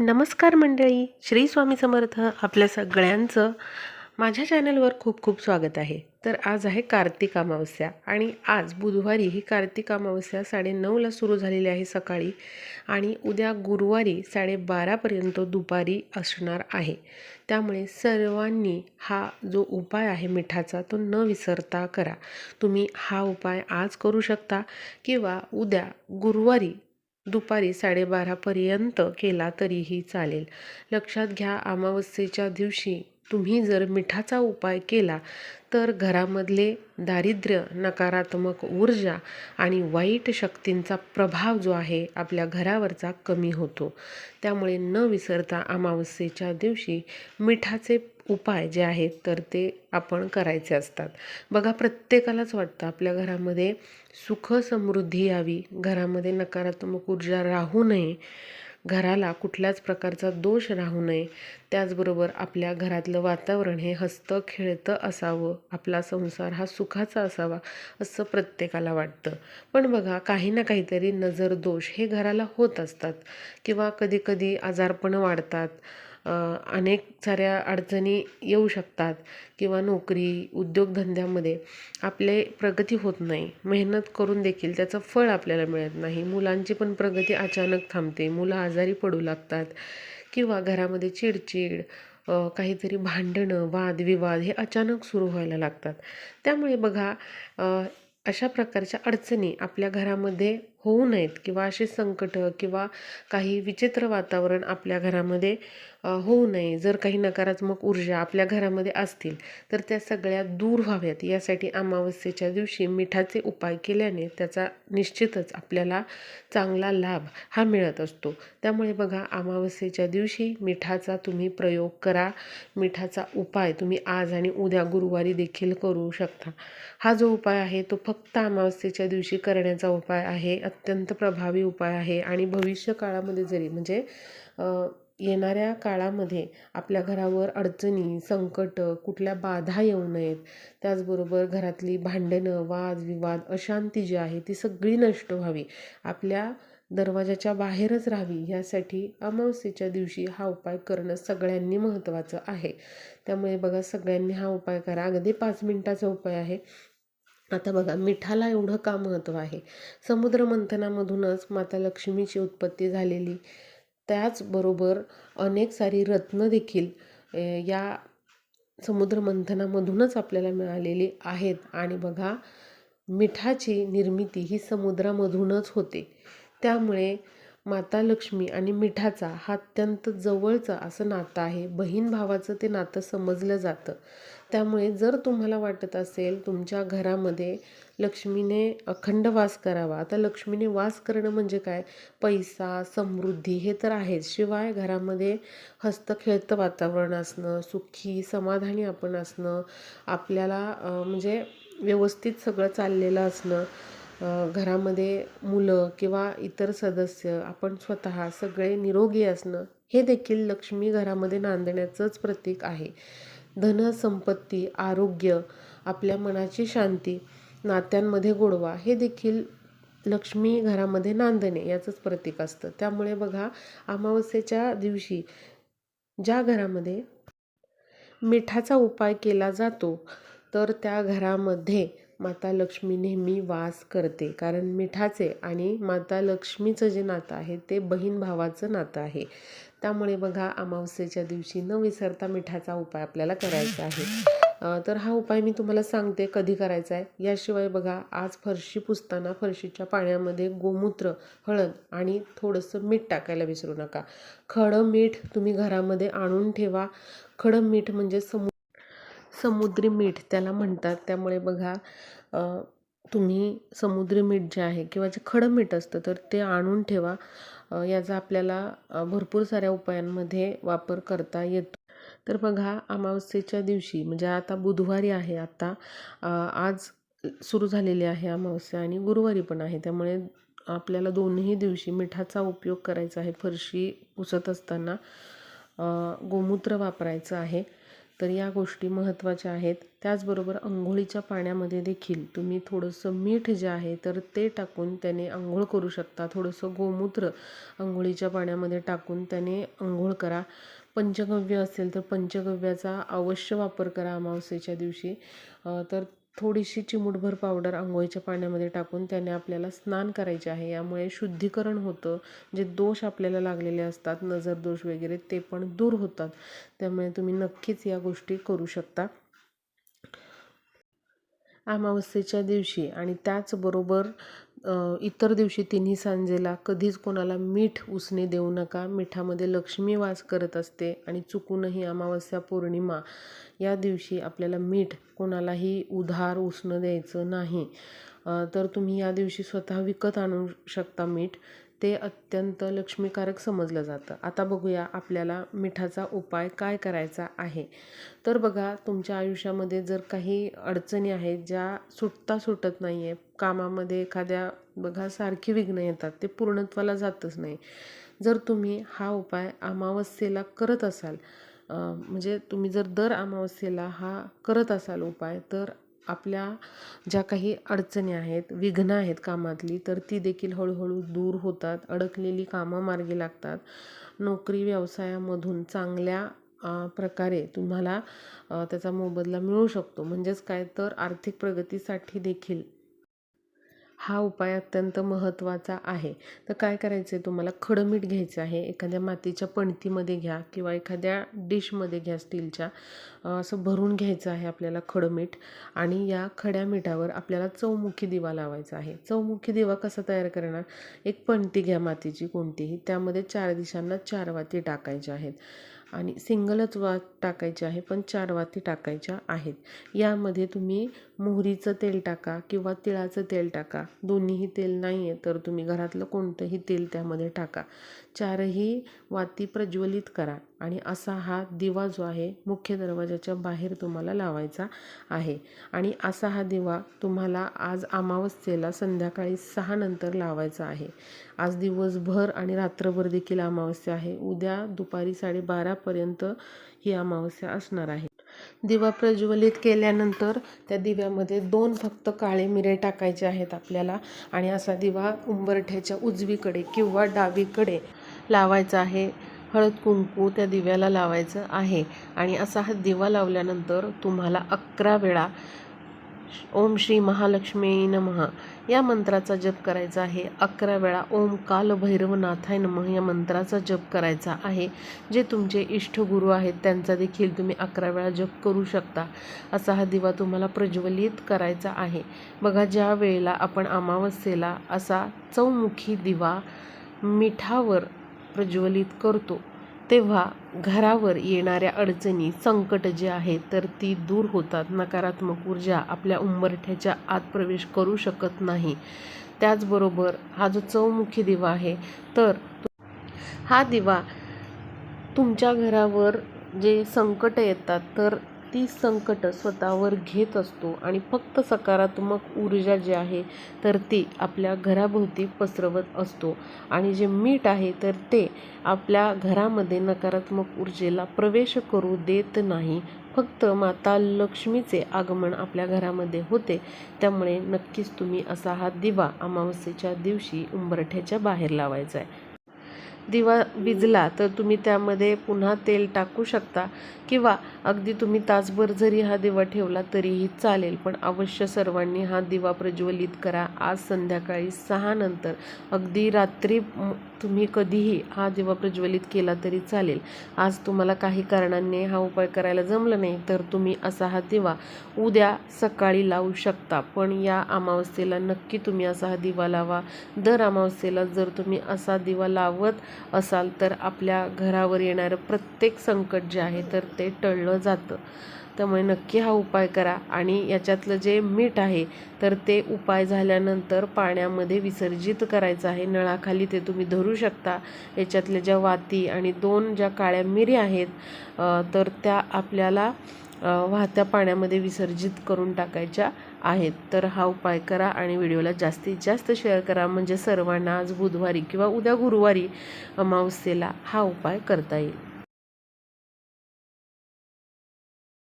नमस्कार मंडळी श्री स्वामी समर्थ आपल्या सगळ्यांचं. माझ्या चॅनलवर खूप खूप स्वागत आहे. तर आज आहे कार्तिक अमावस्या आणि आज बुधवारी ही कार्तिक अमावस्या साडेनऊला सुरू झालेली आहे सकाळी आणि उद्या गुरुवारी साडेबारापर्यंत दुपारी असणार आहे. त्यामुळे सर्वांनी हा जो उपाय आहे मिठाचा तो न विसरता करा. तुम्ही हा उपाय आज करू शकता किंवा उद्या गुरुवारी दुपारी साडेबारापर्यंत केला तरीही चालेल. लक्षात घ्या अमावस्येच्या दिवशी तुम्ही जर मिठाचा उपाय केला तर घरामधले दारिद्र्य नकारात्मक ऊर्जा आणि वाईट शक्तींचा प्रभाव जो आहे आपल्या घरावरचा कमी होतो. त्यामुळे न विसरता अमावस्येच्या दिवशी मिठाचे उपाय जे आहेत तर ते आपण करायचे असतात. बघा प्रत्येकालाच वाटतं आपल्या घरामध्ये सुख समृद्धी यावी. घरामध्ये नकारात्मक ऊर्जा राहू नये. घराला कुठल्याच प्रकारचा दोष राहू नये. त्याचबरोबर आपल्या घरातलं वातावरण हे हसतं खेळतं असावं. आपला संसार हा सुखाचा असावा असं प्रत्येकाला वाटतं. पण बघा काही ना काहीतरी नजर दोष हे घराला होत असतात. किंवा कधीकधी आजारपणं वाढतात. अनेक साऱ्या अडचणी येऊ शकतात किंवा नोकरी उद्योगधंद्यामध्ये आपले प्रगती होत नाही. मेहनत करून देखील त्याचं फळ आपल्याला मिळत नाही. मुलांची पण प्रगती अचानक थांबते. मुलं आजारी पडू लागतात किंवा घरामध्ये चिडचिड काहीतरी भांडणं वादविवाद हे अचानक सुरू व्हायला लागतात. त्यामुळे बघा अशा प्रकारच्या अडचणी आपल्या घरामध्ये होऊ नयेत किंवा असे संकटं किंवा काही विचित्र वातावरण आपल्या घरामध्ये होऊ नये. जर काही नकारात्मक ऊर्जा आपल्या घरामध्ये असतील तर त्या सगळ्या दूर व्हाव्यात. यासाठी अमावस्येच्या दिवशी मिठाचे उपाय केल्याने त्याचा निश्चितच आपल्याला चांगला लाभ हा मिळत असतो. त्यामुळे बघा अमावस्येच्या दिवशी मिठाचा तुम्ही प्रयोग करा. मिठाचा उपाय तुम्ही आज आणि उद्या गुरुवारी देखील करू शकता. हा जो उपाय आहे तो फक्त अमावस्येच्या दिवशी करण्याचा उपाय आहे. अत्यंत प्रभावी उपाय आहे. आणि भविष्य काळामध्ये जरी म्हणजे येणाऱ्या काळामध्ये आपल्या घरावर अडचणी संकट कुठल्या बाधा येऊ नयेत. त्याचबरोबर घरातली भांडणं वाद विवाद अशांती जी आहे ती सगळी नष्ट व्हावी. आपल्या दरवाजाच्या बाहेरच राहावी यासाठी अमावस्येच्या दिवशी हा उपाय करणं सगळ्यांनी महत्त्वाचं आहे. त्यामुळे बघा सगळ्यांनी हा उपाय करा. अगदी पाच मिनटाचा उपाय आहे. आता बघा मिठाला एवढं का महत्त्व आहे? समुद्रमंथनामधूनच माता लक्ष्मीची उत्पत्ती झालेली. त्याचबरोबर अनेक सारी रत्न देखील या समुद्रमंथनामधूनच आपल्याला मिळालेली आहेत. आणि बघा मिठाची निर्मिती ही समुद्रामधूनच होते. त्यामुळे माता लक्ष्मी आणि मिठाचा हा अत्यंत जवळचं असं नातं आहे. बहीण भावाचं ते नातं समजलं जातं. त्यामुळे जर तुम्हाला वाटत असेल तुमच्या घरामध्ये लक्ष्मीने अखंड वास करावा आता लक्ष्मीने वास करणं म्हणजे काय? पैसा समृद्धी हे तर आहेच. शिवाय घरामध्ये हस्तखेळतं वातावरण असणं सुखी समाधानी आपण असणं आपल्याला म्हणजे व्यवस्थित सगळं चाललेलं असणं घरामध्ये मुलं किंवा इतर सदस्य आपण स्वतः सगळे निरोगी असणं हे देखील लक्ष्मी घरामध्ये नांदण्याचंच प्रतीक आहे. धनसंपत्ती आरोग्य आपल्या मनाची शांती नात्यांमध्ये गोडवा हे देखील लक्ष्मी घरामध्ये नांदणे याचंच प्रतीक असतं. त्यामुळे बघा अमावस्येच्या दिवशी ज्या घरामध्ये मिठाचा उपाय केला जातो तर त्या घरामध्ये माता लक्ष्मी नेहमी वास करते कारण मिठाचे आणि माता लक्ष्मीचं जे नातं आहे ते बहीण भावाचं नातं आहे. त्यामुळे बघा अमावस्येच्या दिवशी न विसरता मिठाचा उपाय आपल्याला करायचा आहे. तर हा उपाय मी तुम्हाला सांगते कधी करायचा आहे. याशिवाय बघा आज फरशी पुसताना फरशीच्या पाण्यामध्ये गोमूत्र हळद आणि थोडंसं मीठ टाकायला विसरू नका. खडं मीठ तुम्ही घरामध्ये आणून ठेवा. खडं मीठ म्हणजे समु समुद्री मीठ त्याला म्हणतात. त्यामुळे बघा तुम्ही समुद्री मीठ जे आहे किंवा जे खडं मीठ असतं तर ते आणून ठेवा. याचा आपल्याला भरपूर साऱ्या उपायांमध्ये वापर करता येतो. तर बघा अमावस्येच्या दिवशी म्हणजे आता बुधवारी आहे आता आज सुरू झालेली आहे अमावस्या आणि गुरुवारी पण आहे. त्यामुळे आपल्याला दोन्ही दिवशी मिठाचा उपयोग करायचा आहे. फरशी पुसत असताना गोमूत्र वापरायचं आहे. तर या गोष्टी महत्त्वाच्या आहेत. त्याचबरोबर अंघोळीच्या पाण्यामध्ये देखील तुम्ही थोडंसं मीठ जे आहे तर ते टाकून त्याने आंघोळ करू शकता. थोडंसं गोमूत्र आंघोळीच्या पाण्यामध्ये टाकून त्याने आंघोळ करा. पंचगव्य असेल तर पंचगव्याचा अवश्य वापर करा अमावस्येच्या दिवशी. तर थोडीशी चिमूटभर पावडर आंघोळीच्या पाण्यामध्ये टाकून त्याने आपल्याला स्नान करायचे आहे. यामुळे शुद्धीकरण होतं. जे दोष आपल्याला लागलेले असतात नजर दोष वगैरे ते पण दूर होतात. त्यामुळे तुम्ही नक्कीच या गोष्टी करू शकता. अमावस्येच्या दिवशी आणि त्याचबरोबर इतर दिवशी तिन्ही सांजेला कधीच कोणाला मीठ उसने देऊ नका. मिठामध्ये लक्ष्मी वास करत असते आणि चुकूनही अमावस्या पौर्णिमा या दिवशी आपल्याला मीठ कोणालाही उधार उसणं द्यायचं नाही. तर तुम्ही या दिवशी स्वतः विकत आणू शकता मीठ. ते अत्यंत लक्ष्मीकारक समजलं जातं. आता बघूया आपल्याला मिठाचा उपाय काय करायचा आहे. तर बघा तुमच्या आयुष्यामध्ये जर काही अडचणी आहेत ज्या सुटता सुटत नाही आहे कामामध्ये एखाद्या बघा सारखी विघ्न येतात ते पूर्णत्वाला जातच नाही. जर तुम्ही हा उपाय अमावस्येला करत असाल म्हणजे तुम्ही जर दर अमावस्येला हा करत असाल उपाय तर आपल्या ज्या काही अडचणी आहेत विघ्न आहेत कामातली तर ती देखील हळूहळू दूर होतात अडकलेली कामं मार्गी लागतात. नोकरी व्यवसायामधून चांगल्या प्रकारे तुम्हाला त्याचा मोबदला मिळू शकतो. म्हणजेच काय? तर आर्थिक प्रगतीसाठी देखील हा उपाय अत्यंत महत्त्वाचा आहे. तर काय करायचं आहे तुम्हाला खडं मीठ घ्यायचं आहे. एखाद्या मातीच्या पणतीमध्ये घ्या किंवा एखाद्या डिशमध्ये घ्या स्टीलच्या. असं भरून घ्यायचं आहे आपल्याला खडं मीठ आणि या खड्या मिठावर आपल्याला चौमुखी दिवा लावायचा आहे. चौमुखी दिवा कसा तयार करणार? एक पणती घ्या मातीची कोणतीही. त्यामध्ये चार दिशांना चार वाती टाकायच्या आहेत आणि सिंगलच वात टाकायची आहे पण चार वाती टाकायच्या आहेत. यामध्ये तुम्ही मोहरीचं तेल टाका किंवा तिळाचं तेल टाका. दोन्हीही तेल नाही आहे तर तुम्ही घरातलं कोणतंही तेल त्यामध्ये टाका. चारही वाती प्रज्वलित करा आणि असा हा दिवा जो आहे मुख्य दरवाजाच्या बाहेर तुम्हाला लावायचा आहे. आणि असा हा दिवा तुम्हाला आज अमावस्येला संध्याकाळी सहा नंतर लावायचा आहे. आज दिवसभर आणि रात्रभर देखील अमावस्या आहे. उद्या दुपारी साडेबारापर्यंत ही अमावस्या असणार आहे. दिवा प्रज्वलित केल्यानंतर त्या दिव्यामध्ये दोन फक्त काळे मिरे टाकायचे आहेत आपल्याला. आणि असा दिवा उंबरठ्याच्या उजवीकडे किंवा डावीकडे लावायचा आहे. हळद कुंकू त्या दिव्याला लावायचं आहे. आणि असा हा दिवा लावल्यानंतर तुम्हाला अकरा वेळा ओम श्री महालक्ष्मी नमः. या मंत्राचा जप करायचा आहे. अकरा वेळा ओम काल भैरवनाथाय नमः या मंत्राचा जप करायचा आहे. जे तुमचे इष्टगुरु आहेत त्यांचा देखील तुम्ही अकरा वेळा जप करू शकता असा हा दिवा तुम्हाला प्रज्वलित करायचा आहे. बघा ज्या वेळेला आपण अमावस्येला असा चौमुखी दिवा मिठावर प्रज्वलित करतो तेव्हा घरावर येणाऱ्या अडचणी संकट जे आहेत तर ती दूर होतात. नकारात्मक ऊर्जा आपल्या उंबरठ्याच्या आत प्रवेश करू शकत नाही. त्याचबरोबर हा जो चौमुखी दिवा आहे तर हा दिवा तुमच्या घरावर जे संकट येतात तर ती संकट स्वतःवर घेत असतो आणि फक्त सकारात्मक ऊर्जा जी आहे तर ती आपल्या घराभोवती पसरवत असतो. आणि जे मीठ आहे तर ते आपल्या घरामध्ये नकारात्मक ऊर्जेला प्रवेश करू देत नाही. फक्त माता लक्ष्मीचे आगमन आपल्या घरामध्ये होते. त्यामुळे नक्कीच तुम्ही असा हा दिवा अमावस्येच्या दिवशी उंबरठ्याच्या बाहेर लावायचा आहे. दिवा विजला तर तुम्ही त्यामध्ये पुन्हा तेल टाकू शकता. किंवा अगदी तुम्ही तासभर जरी हा दिवा ठेवला तरीही चालेल पण अवश्य सर्वांनी हा दिवा प्रज्वलित करा. आज संध्याकाळी सहा नंतर अगदी रात्री तुम्ही कधीही हा दिवा प्रज्वलित केला तरी चालेल. आज तुम्हाला काही कारणांनी हा उपाय करायला जमलं नाही तर तुम्ही असा हा दिवा उद्या सकाळी लावू शकता. पण या अमावस्येला नक्की तुम्ही असा हा दिवा लावा. दर अमावस्येला जर तुम्ही असा दिवा लावत असाल तर आपल्या घरावर येणारं प्रत्येक संकट जे आहे तर ते टळलं जातं. त्यामुळे नक्की हा उपाय करा आणि याच्यातलं जे मीठ आहे तर ते उपाय झाल्यानंतर पाण्यामध्ये विसर्जित करायचं आहे. नळाखाली ते तुम्ही धरू शकता. याच्यातल्या ज्या वाती आणि दोन ज्या काळ्या मिरी आहेत तर त्या आपल्याला वाहत्या पाण्यामध्ये विसर्जित करून टाकायच्या. आहेत तर हा उपाय करा आणि व्हिडिओला जास्तीत जास्त शेअर करा. म्हणजे सर्वांना आज बुधवारी किंवा उद्या गुरुवारी अमावस्येला हा उपाय करता येईल.